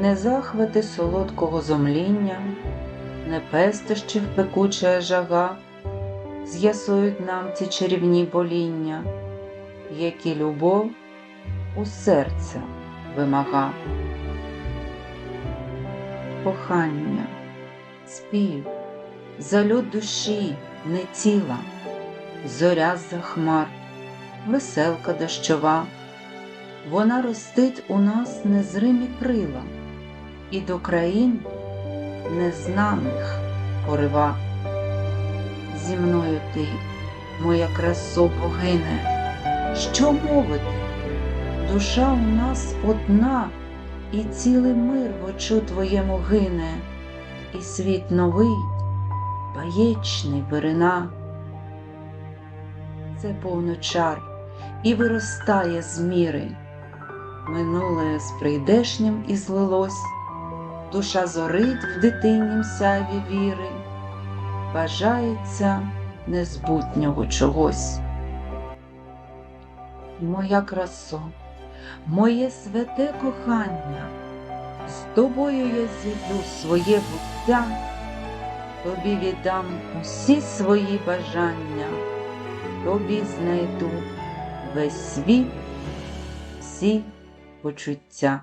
не захвати солодкого зомління, не пестощів пекуча жага, з'ясують нам ці чарівні боління, які любов у серця вимага. Кохання, спів, зальот душі, не тіла, зоря за хмар, веселка дощова, вона ростить у нас незримі крила і до країн незнаних порива. Зі мною ти, моя красо богине, що мовити? Душа у нас одна, і цілий мир в очу твоєму гине, і світ новий, баєчний вирина. Це повно чар і виростає з міри. Минуле з прийдешнім і злилось, душа зорить в дитиннім сяві віри, бажається незбутнього чогось. Моя красо, моє святе кохання, з тобою я зійду своє буття, тобі віддам усі свої бажання, тобі знайду весь світ, всі почуття.